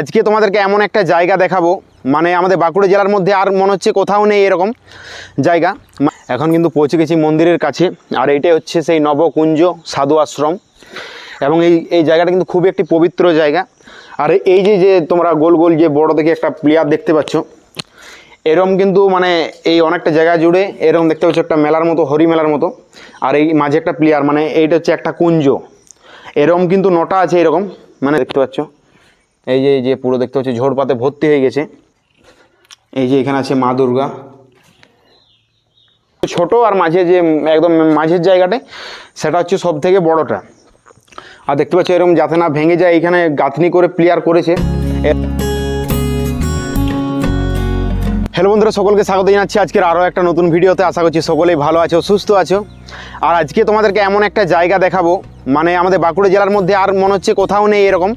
আজকে তোমাদেরকে এমন একটা জায়গা দেখাবো। মানে আমাদের বাঁকুড়া জেলার মধ্যে আর মনে হচ্ছে কোথাও নেই এরকম জায়গা। এখন কিন্তু পৌঁছে গেছি মন্দিরের কাছে। আর এইটাই হচ্ছে সেই নবকুঞ্জ সাধু আশ্রম। এবং এই এই জায়গাটা কিন্তু খুবই একটি পবিত্র জায়গা। আর এই যে যে তোমরা গোল গোল যে বড় দেখে একটা প্লেয়ার দেখতে পাচ্ছ, এরম কিন্তু মানে এই অনেকটা জায়গা জুড়ে এরকম দেখতে পাচ্ছ একটা মেলার মতো, হরি মেলার মতো। আর এই মাঝে একটা প্লেয়ার মানে এইটা হচ্ছে একটা কুঞ্জ। এরকম কিন্তু নটা আছে এরকম। মানে দেখতে পাচ্ছ এই যে এই যে পুরো দেখতে পাচ্ছ ঝোড় পাতে ভর্তি হয়ে গেছে। এই যে এখানে আছে মা দুর্গা। ছোট আর মাঝে যে একদম মাঝের জায়গাটায়, সেটা হচ্ছে সব থেকে বড়টা। আর দেখতে পাচ্ছ এরকম যাতে না ভেঙে যায়, এখানে গাঁথনি করে প্লেয়ার করেছে। হ্যালো বন্ধুরা, সকলকে স্বাগত জানাচ্ছি। আজকের আরও একটা নতুন ভিডিওতে। আশা করছি সকলেই ভালো আছো, সুস্থ আছো। আর আজকে তোমাদেরকে এমন একটা জায়গা দেখাবো মানে আমাদের বাঁকুড়া জেলার মধ্যে আর মনে হচ্ছে কোথাও নেই এরকম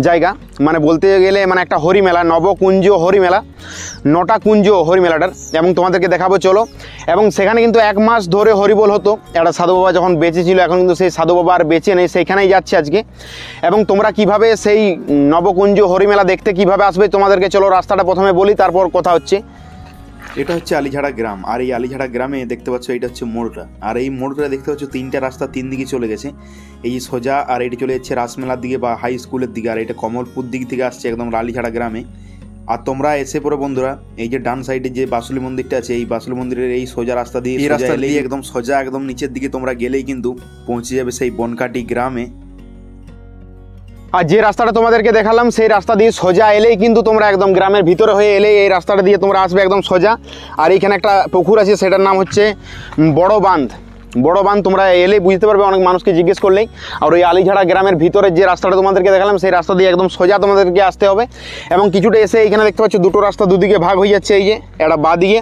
জায়গা। মানে বলতে গেলে মানে একটা হরিমেলা, নবকুঞ্জ হরিমেলা, নটা কুঞ্জ হরিমেলাটার এবং তোমাদেরকে দেখাবো, চলো। এবং সেখানে কিন্তু এক মাস ধরে হরিবোল হতো। একটা সাধু বাবা যখন বেঁচে ছিল, এখন কিন্তু সেই সাধু বাবা আর বেঁচে নেই সেইখানেই যাচ্ছে আজকে। এবং তোমরা কীভাবে সেই নবকুঞ্জ হরিমেলা দেখতে কীভাবে আসবে, তোমাদেরকে চলো রাস্তাটা প্রথমে বলি, তারপর কথা হচ্ছে। এটা হচ্ছে আলিঝাড়া গ্রাম। আর এই আলিঝাড়া গ্রামে দেখতে পাচ্ছ এটা হচ্ছে মোড়টা। আর এই মোড়টা দেখতে পাচ্ছ তিনটা রাস্তা তিন দিকে চলে গেছে। এই সোজা আর এটি চলে যাচ্ছে রাসমেলার দিকে বা হাই স্কুলের দিকে। আর এটা কমলপুর দিক থেকে আসছে একদম আলিঝাড়া গ্রামে। আর তোমরা এসে পড়ো বন্ধুরা এই যে ডান সাইডে যে বাসুলি মন্দিরটা আছে এই বাসুলি মন্দিরের এই সোজা রাস্তা দিয়ে এই রাস্তা একদম সোজা একদম নিচের দিকে তোমরা গেলেই কিন্তু পৌঁছে যাবে সেই বনকাটি গ্রামে। আর যে রাস্তাটা তোমাদেরকে দেখালাম, সেই রাস্তা দিয়ে সোজা এলেই কিন্তু তোমরা একদম গ্রামের ভিতরে হয়ে এলেই এই রাস্তাটা দিয়ে তোমরা আসবে একদম সোজা। আর এইখানে একটা পুকুর আছে, সেটার নাম হচ্ছে বড় বাঁধ বড় বাঁধ তোমরা এলেই বুঝতে পারবে, অনেক মানুষকে জিজ্ঞেস করলেই। আর ওই আলিঝাড়া গ্রামের ভিতরে যে রাস্তাটা তোমাদেরকে দেখালাম, সেই রাস্তা দিয়ে একদম সোজা তোমাদেরকে আসতে হবে। এবং কিছুটা এসে এখানে দেখতে পাচ্ছ, দুটো রাস্তা দুদিকে ভাগ হয়ে যাচ্ছে, এই যে একটা বাঁ দিকে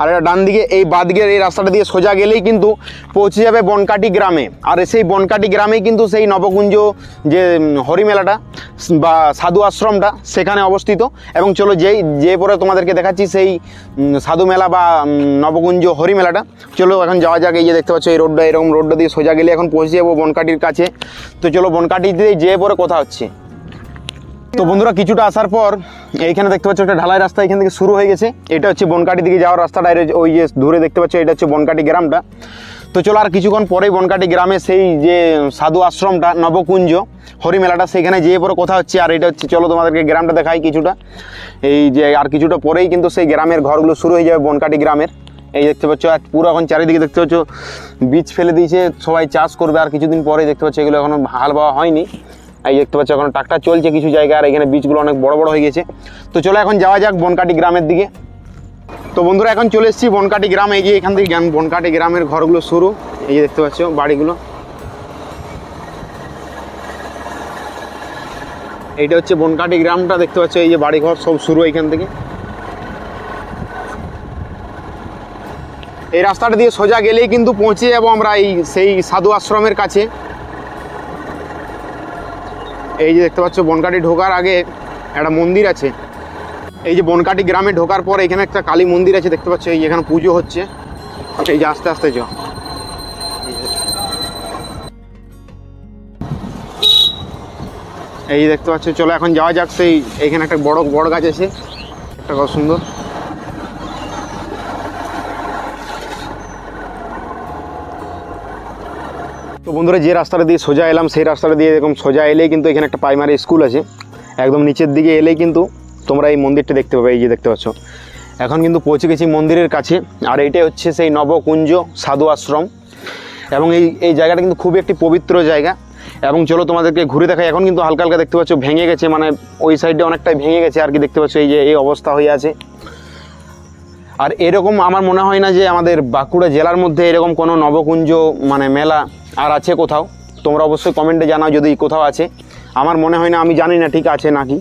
আর একটা ডান দিকে, এই দিকের এই রাস্তাটা দিয়ে সোজা গেলেই কিন্তু পৌঁছে যাবে বনকাটি গ্রামে। আর সেই বনকাটি গ্রামেই কিন্তু সেই নবকুঞ্জ যে হরিমেলাটা, বা সাধু আশ্রমটা, সেখানে অবস্থিত। এবং চলো যেই, যে পরে তোমাদেরকে দেখাচ্ছি সেই সাধু মেলা বা নবকুঞ্জ হরিমেলাটা। চলো এখন যাওয়া যাক, এই যে দেখতে পাচ্ছ, এই রোডটা, এরকম রোডটা দিয়ে সোজা গেলে এখন পৌঁছে যাব বনকাটির কাছে। তো চলো বনকাটিতে যেয়ে পরে কথা হচ্ছে। তো বন্ধুরা, কিছুটা আসার পর এইখানে দেখতে পাচ্ছ একটা ঢালাই রাস্তা এখান থেকে শুরু হয়ে গেছে। এটা হচ্ছে বনকাটি দিকে যাওয়ার রাস্তাটা ওই যে দূরে দেখতে পাচ্ছ, এটা হচ্ছে বনকাটি গ্রামটা। তো চলো আর কিছুক্ষণ পরেই বনকাটি গ্রামে সেই যে সাধু আশ্রমটা, নবকুঞ্জ, হরিমেলাটা, সেখানে যেয়ে পরে কথা হচ্ছে। আর এটা হচ্ছে, চলো তোমাদেরকে গ্রামটা দেখাই কিছুটা। এই যে আর কিছুটা পরেই কিন্তু সেই গ্রামের ঘরগুলো শুরু হয়ে যাবে বনকাটি গ্রামের। এই দেখতে পাচ্ছ আর পুরো এখন চারিদিকে দেখতে পাচ্ছ, বীজ ফেলে দিয়েছে, সবাই চাষ করবে। আর কিছুদিন পরে দেখতে পাচ্ছ, এগুলো এখনও হাল বাওয়া হয়নি। এই দেখতে পাচ্ছ এখন ট্রাক্টর চলছে কিছু জায়গায়, আর এখানে বীজগুলো অনেক বড় বড় হয়ে গেছে। তো চলো এখন যাওয়া যাক বনকাটি গ্রামের দিকে। তো বন্ধুরা, এখন চলে এসেছি বনকাটি গ্রাম। এই যে এখান থেকে বনকাটি গ্রামের ঘরগুলো শুরু। এই যে দেখতে পাচ্ছ বাড়িগুলো। এইটা হচ্ছে বনকাটি গ্রামটা, দেখতে পাচ্ছ এই যে বাড়িঘর সব শুরু এইখান থেকে। এই রাস্তাটা দিয়ে সোজা গেলেই কিন্তু পৌঁছে যাব আমরা এই সেই সাধু আশ্রমের কাছে। এই যে দেখতে পাচ্ছ, বনকাটি ঢোকার আগে একটা মন্দির আছে। এই যে বনকাটি গ্রামে ঢোকার পর এখানে একটা কালী মন্দির আছে, দেখতে পাচ্ছ, এই এখানে পুজো হচ্ছে। এই যে আস্তে আস্তে যাও। এই দেখতে পাচ্ছ, চলো এখন যাওয়া যাক, সেই এখানে একটা বড় বড় গাছ আছে, একটা কত সুন্দর। তো বন্ধুরা, যে রাস্তাটা দিয়ে সোজা এলাম, সেই রাস্তাটা দিয়ে এরকম সোজা এলেই কিন্তু এখানে একটা প্রাইমারি স্কুল আছে। একদম নিচের দিকে এলেই কিন্তু তোমরা এই মন্দিরটা দেখতে পাবে, এই যে দেখতে পাচ্ছ। এখন কিন্তু পৌঁছে গেছি মন্দিরের কাছে, আর এইটাই হচ্ছে সেই নবকুঞ্জ সাধু আশ্রম। এবং এই এই জায়গাটা কিন্তু খুবই একটি পবিত্র জায়গা। এবং চলো তোমাদেরকে ঘুরে দেখাই, এখন কিন্তু হালকা হালকা দেখতে পাচ্ছ, ভেঙে গেছে মানে ওই সাইডে অনেকটাই ভেঙে গেছে, আর কি দেখতে পাচ্ছ, এই যে, এই অবস্থা হয়ে আছে। আর এরকম আমার মনে হয় না যে আমাদের বাঁকুড়া জেলার মধ্যে এরকম কোনো নবকুঞ্জ মানে মেলা আর আছে কোথাও? তোমরা অবশ্যই কমেন্টে জানাও যদি কোথাও আছে। আমার মনে হয় না, আমি জানি না ঠিক আছে নাকি।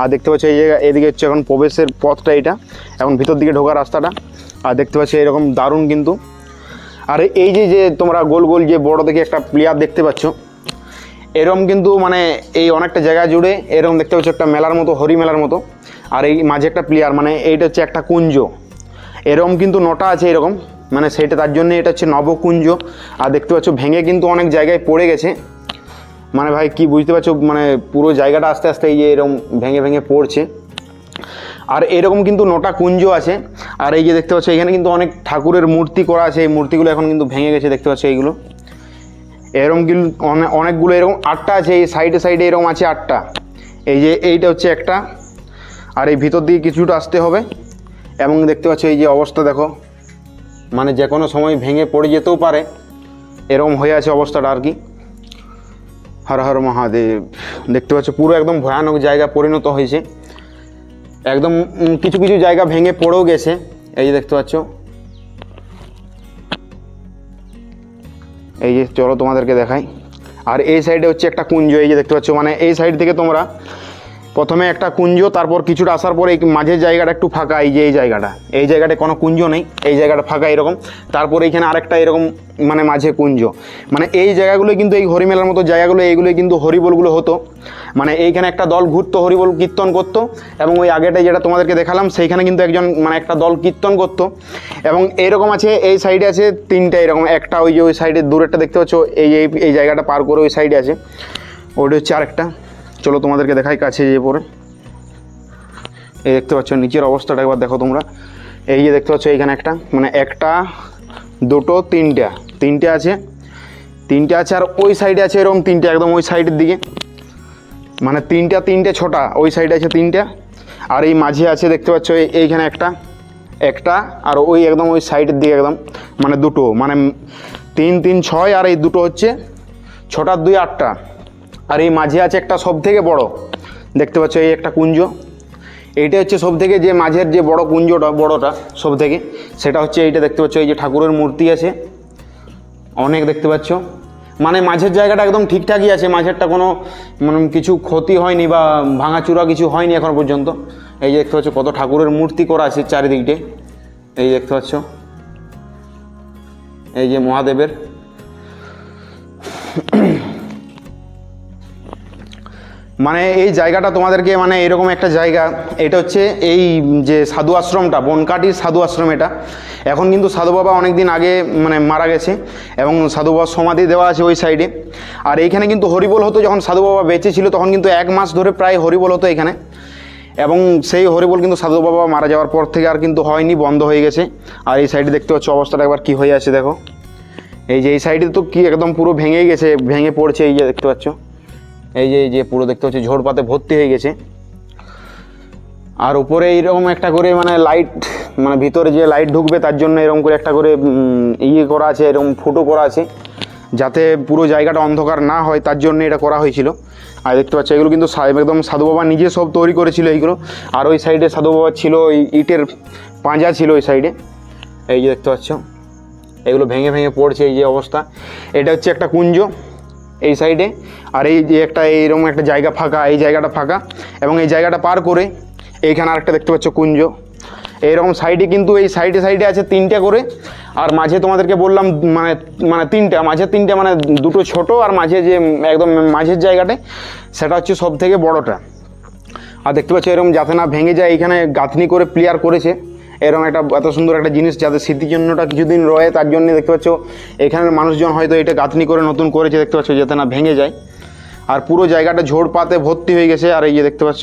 আর দেখতে পাচ্ছি এই জায়গা এদিকে হচ্ছে এখন প্রবেশের পথটা এটা। এখন ভিতর দিকে ঢোকার রাস্তাটা। আর দেখতে পাচ্ছি এরকম দারুণ কিন্তু। আর এই যে যে তোমরা গোল গোল যে বড় দেখে একটা প্লেয়ার দেখতে পাচ্ছ, এরম কিন্তু মানে এই অনেকটা জায়গা জুড়ে এরকম দেখতে পাচ্ছ একটা মেলার মতো, হরি মেলার মতো। আর এই মাঝে একটা প্লেয়ার মানে এইটা হচ্ছে একটা কুঞ্জ। এরকম কিন্তু নটা আছে এরকম। মানে সেইটা তার জন্য এটা হচ্ছে নবকুঞ্জ। আর দেখতে পাচ্ছ ভেঙে কিন্তু অনেক জায়গায় পড়ে গেছে। মানে ভাই, কি বুঝতে পারছ? মানে পুরো জায়গাটা আস্তে আস্তে এই যে এরকম ভেঙে ভেঙে পড়ছে। আর এরকম কিন্তু নটা কুঞ্জ আছে। আর এই যে দেখতে পাচ্ছ, এখানে কিন্তু অনেক ঠাকুরের মূর্তি করা আছে। এই মূর্তিগুলো এখন কিন্তু ভেঙে গেছে, দেখতে পাচ্ছ এইগুলো। এরকম কিন্তু অনেকগুলো এরকম আটটা আছে, এই সাইডে সাইডে এরকম আছে আটটা। এই যে এইটা হচ্ছে একটা। আর এই ভিতর দিকে কিছুটা আসতে হবে। এবং দেখতে পাচ্ছ এই যে অবস্থা, দেখো। মানে যে কোনো সময় ভেঙে পড়ে যেতেও পারে। এরকম হয়ে আছে অবস্থাটা আর কি। হর হর মহাদেব। দেখতে পাচ্ছ, পুরো একদম ভয়ানক জায়গা পরিণত হয়েছে। একদম কিছু কিছু জায়গা ভেঙে পড়েও গেছে। এই যে দেখতে পাচ্ছ। এই যে, চলো তোমাদেরকে দেখাই। আর এই সাইডে হচ্ছে একটা কুঞ্জ, এই যে দেখতে পাচ্ছ। মানে এই সাইড থেকে তোমরা প্রথমে একটা কুঞ্জ, তারপর কিছুটা আসার পরে এই মাঝের জায়গাটা একটু ফাঁকা, এই যে এই জায়গাটা। এই জায়গাটা কোনো কুঞ্জ নেই, এই জায়গাটা ফাঁকা এরকম। তারপর এইখানে আরেকটা এরকম মানে মাঝে কুঞ্জ। মানে এই জায়গাগুলো কিন্তু এই হরিমেলার মতো জায়গাগুলো, এইগুলো কিন্তু হরিবোলগুলো হতো। মানে এইখানে একটা দল ঘুরতো, হরিবোল কীর্তন করতো, এবং ওই আগেটাই যেটা তোমাদেরকে দেখালাম, সেইখানে কিন্তু একজন মানে একটা দল কীর্তন করতো। এবং এইরকম আছে, এই সাইডে আছে তিনটা এরকম, একটা ওই যে ওই সাইডে দূরেরটা দেখতে পাচ্ছ এই এই জায়গাটা পার করে ওই সাইডে আছে। ওটা হচ্ছে আরেকটা। চলো তোমাদেরকে দেখাই কাছে যে পরে। এই দেখতে পাচ্ছ, নিচের অবস্থাটা একবার দেখো তোমরা। এই যে দেখতে পাচ্ছ, এইখানে একটা মানে একটা, দুটো, তিনটা। তিনটে আছে। তিনটে আছে আর ওই সাইডে আছে এরকম তিনটে, একদম ওই সাইডের দিকে। মানে তিনটা, তিনটে, ছটা, ওই সাইডে আছে তিনটা। আর এই মাঝে আছে, দেখতে পাচ্ছ, এই- এইখানে একটা একটা, আর ওই একদম ওই সাইডের দিকে একদম মানে দুটো মানে তিন তিন, ছয়, আর এই দুটো হচ্ছে ছটার দুই, আটটা। আর এই মাঝে আছে একটা সব থেকে বড়। দেখতে পাচ্ছ এই একটা কুঞ্জ। এইটা হচ্ছে সব থেকে যে মাঝের যে বড় কুঞ্জটা, বড়টা সব থেকে সেটা হচ্ছে এইটা দেখতে পাচ্ছ, এই যে ঠাকুরের মূর্তি আছে। অনেক দেখতে পাচ্ছ। মানে মাঝের জায়গাটা একদম ঠিকঠাকই আছে, মাঝেরটা কোনো মানে কিছু ক্ষতি হয়নি বা ভাঙাচুরা কিছু হয়নি এখনও পর্যন্ত। এই যে দেখতে পাচ্ছ, কত ঠাকুরের মূর্তি করা আছে চারিদিকটে। এই দেখতে পাচ্ছ, এই যে মহাদেবের। মানে এই জায়গাটা তোমাদেরকে মানে এরকম একটা জায়গা, এটা হচ্ছে এই যে সাধু আশ্রমটা, বনকাটির সাধু আশ্রম এটা। এখন কিন্তু সাধু বাবা অনেক দিন আগে মানে মারা গেছে এবং সাধু বাবার সমাধি দেওয়া আছে ওই সাইডে। আর এইখানে কিন্তু হরিবোল হতো, যখন সাধু বাবা বেঁচে ছিল তখন কিন্তু এক মাস ধরে প্রায় হরিবোল হতো এখানে। এবং সেই হরিবোল কিন্তু সাধু বাবা মারা যাওয়ার পর থেকে আর কিন্তু হয়নি, বন্ধ হয়ে গেছে। আর এই সাইডে দেখতে পাচ্ছ অবস্থাটা একবার কী হয়ে আছে দেখো। এই যে এই সাইডে তো কি একদম পুরো ভেঙেই গেছে, ভেঙে পড়ছে এই যে দেখতে পাচ্ছ। এই যে যে পুরো দেখতে পাচ্ছি ঝোড়পাতে ভর্তি হয়ে গেছে। আর উপরে এইরকম একটা করে মানে লাইট মানে ভিতরে যে লাইট ঢুকবে, তার জন্য এরকম করে একটা করে ইয়ে করা আছে, এরকম ফুটো করা আছে, যাতে পুরো জায়গাটা অন্ধকার না হয়, তার জন্য এটা করা হয়েছিল। আর দেখতে পাচ্ছ, এগুলো কিন্তু একদম সাধু বাবা নিজে সব তৈরি করেছিল এইগুলো। আর ওই সাইডে সাধু বাবা ছিল, ওই ইটের পাঁজা ছিল ওই সাইডে এই যে দেখতে পাচ্ছ, এগুলো ভেঙে ভেঙে পড়ছে, এই যে অবস্থা। এটা হচ্ছে একটা কুঞ্জ। এই সাইডে। আর এই যে একটা এইরকম একটা জায়গা ফাঁকা, এই জায়গাটা ফাঁকা এবং এই জায়গাটা পার করে এইখানে আরেকটা দেখতে পাচ্ছ কুঞ্জ। এইরকম সাইডে কিন্তু এই সাইডে সাইডে আছে তিনটে করে। আর মাঝে তোমাদেরকে বললাম মানে মানে তিনটা, মাঝে তিনটে মানে দুটো ছোট আর মাঝে যে একদম মাঝের জায়গাটায়, সেটা হচ্ছে সব থেকে বড়টা। আর দেখতে পাচ্ছ এরকম যাতে না ভেঙে যায় এখানে গাঁথনি করে প্লেয়ার করেছে। এরকম একটা এত সুন্দর একটা জিনিস স্মৃতির জন্যটা কিছুদিন রয়ে, তার জন্য দেখতে পাচ্ছ, এখানের মানুষজন হয়তো এটা গাঁথনি করে নতুন করেছে, দেখতে পাচ্ছ, যাতে না ভেঙে যায়। আর পুরো জায়গাটা ঝোড় পাতে ভর্তি হয়ে গেছে, আর এই যে দেখতে পাচ্ছ।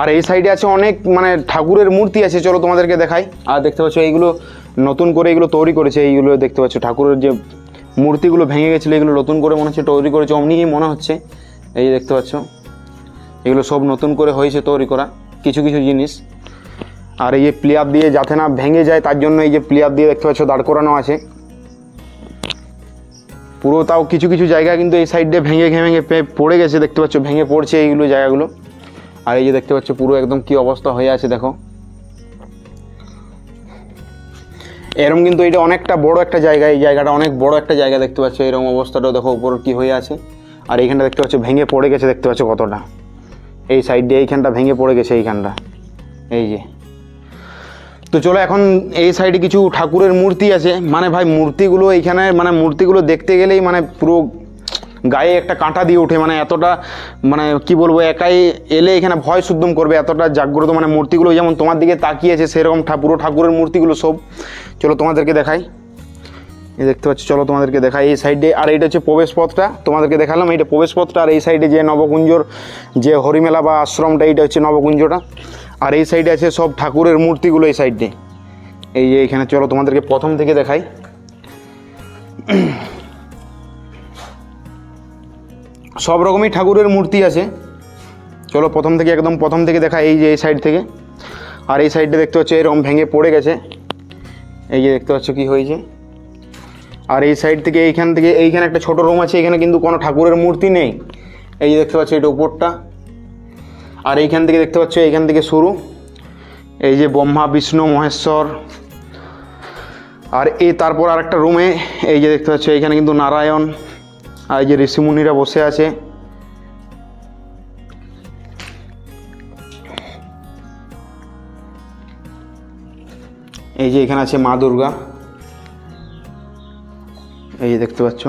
আর এই সাইডে আছে অনেক মানে ঠাকুরের মূর্তি আছে, চলো তোমাদেরকে দেখাই। আর দেখতে পাচ্ছ, এইগুলো নতুন করে এগুলো তৈরি করেছে, এইগুলো দেখতে পাচ্ছ, ঠাকুরের যে মূর্তিগুলো ভেঙে গেছিল, এগুলো নতুন করে মনে হচ্ছে, তৈরি করেছে অমনিই মনে হচ্ছে। এই দেখতে পাচ্ছ। এগুলো সব নতুন করে হয়েছে তৈরি করা, কিছু কিছু জিনিস। আর এই যে প্লেয়ার দিয়ে যাতে না ভেঙে যায়, তার জন্য এই যে প্লেয়ার দিয়ে দেখতে পাচ্ছ দাঁড় করানো আছে। পুরো তাও কিছু কিছু জায়গা কিন্তু এই সাইড ভেঙে ভেঙে পড়ে গেছে, দেখতে পাচ্ছ ভেঙে পড়ছে এইগুলো জায়গাগুলো। আর এই যে দেখতে পাচ্ছ পুরো একদম কি অবস্থা হয়ে আছে, দেখো। এরকম কিন্তু এটা অনেকটা বড় একটা জায়গা, এই জায়গাটা অনেক বড় একটা জায়গা দেখতে পাচ্ছ এরকম অবস্থাটা দেখো উপর কি হয়ে আছে। আর এইখানটা দেখতে পাচ্ছ ভেঙে পড়ে গেছে, দেখতে পাচ্ছ কতটা। এই সাইড দিয়ে এইখানটা ভেঙে পড়ে গেছে এইখানটা। এই যে। তো চলো এখন এই সাইডে কিছু ঠাকুরের মূর্তি আছে। মানে ভাই, মূর্তিগুলো এইখানে মানে মূর্তিগুলো দেখতে গেলেই মানে পুরো গায়ে একটা কাঁটা দিয়ে ওঠে। মানে এতটা মানে কি বলব, একাই এলে এখানে ভয় শুদ্ধম করবে। এতটা জাগ্রত মানে মূর্তিগুলো যেমন তোমার দিকে তাকিয়েছে, সেরকম পুরো ঠাকুরের মূর্তিগুলো সব। চলো তোমাদেরকে দেখাই। এই দেখতে পাচ্ছ, চলো তোমাদেরকে দেখাই। এই সাইডে, আর এইটা হচ্ছে প্রবেশ পথটা তোমাদেরকে দেখালাম, এইটা প্রবেশ পথটা আর এই সাইডে যে নবকুঞ্জর যে হরিমেলা বা আশ্রমটা, এইটা হচ্ছে নবকুঞ্জটা। আর এই সাইডে আছে সব ঠাকুরের মূর্তিগুলো এই সাইডে। এই যে এখানে, চলো তোমাদেরকে প্রথম থেকে দেখাই। সব রকমই ঠাকুরের মূর্তি আছে। চলো প্রথম থেকে, একদম প্রথম থেকে দেখা এই যে এই সাইড থেকে। আর এই সাইডে দেখতে পাচ্ছ এরকম ভেঙে পড়ে গেছে। এই যে দেখতে পাচ্ছ কি হয়েছে। আর এই সাইড থেকে এইখান থেকে এইখানে একটা ছোট রুম আছে, এখানে কিন্তু কোনো ঠাকুরের মূর্তি নেই। এই যে দেখতে পাচ্ছ এটা উপরটা। আর এইখান থেকে দেখতে পাচ্ছ এইখান থেকে শুরু। এই যে ব্রহ্মা, বিষ্ণু, মহেশ্বর। আর এই তারপর আর একটা রুমে এই যে দেখতে পাচ্ছ এইখানে কিন্তু নারায়ণ। আর এই যে ঋষিমুনিরা বসে আছে। এই যে এখানে আছে মা দুর্গা। এই যে দেখতে পাচ্ছ।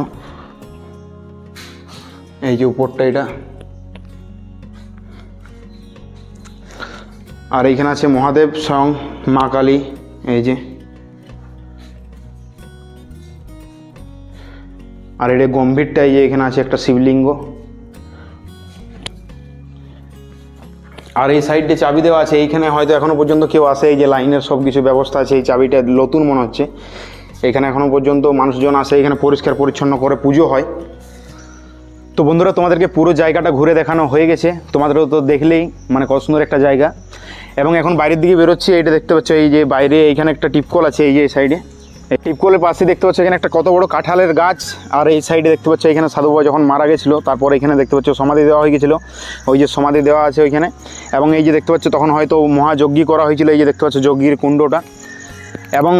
এই যে উপরটা এটা। আর এইখানে আছে মহাদেব স্বয়ং মা কালী, এই যে। আর এটা গম্ভীরটা এই যে এখানে আছে একটা শিবলিঙ্গ। আর এই সাইডে চাবি দেওয়া আছে, এইখানে হয়তো এখনও পর্যন্ত কেউ আসে, এই যে লাইনের সব কিছু ব্যবস্থা আছে, এই চাবিটা নতুন মনে হচ্ছে। এখানে এখনও পর্যন্ত মানুষজন আসে, এখানে পরিষ্কার পরিচ্ছন্ন করে পুজো হয়। তো বন্ধুরা, তোমাদেরকে পুরো জায়গাটা ঘুরে দেখানো হয়ে গেছে। তোমাদেরও তো দেখলেই মানে কত সুন্দর একটা জায়গা। এবং এখন বাইরের দিকে বেরোচ্ছি, এইটা দেখতে পাচ্ছ, এই যে বাইরে এইখানে একটা টিপকল আছে, এই যে এই সাইডে। এই টিপকলের পাশে দেখতে পাচ্ছ, এখানে একটা কত বড় কাঁঠালের গাছ, আর এই সাইডে দেখতে পাচ্ছ, এখানে সাধু বাবা যখন মারা গেছিল, তারপর এখানে দেখতে পাচ্ছ, সমাধি দেওয়া হয়ে গেছিল। ওই যে সমাধি দেওয়া আছে ওইখানে। এবং এই যে দেখতে পাচ্ছ, তখন হয়তো মহাযজ্ঞী করা হয়েছিল, এই যে দেখতে পাচ্ছ, যজ্ঞীর কুণ্ডটা। এবং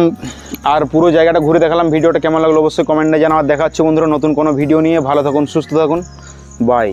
আর পুরো জায়গাটা ঘুরে দেখালাম। ভিডিওটা কেমন লাগল অবশ্যই কমেন্টে জানাবার দেখা হচ্ছে বন্ধুরা নতুন কোনো ভিডিও নিয়ে। ভালো থাকুন, সুস্থ থাকুন। বাই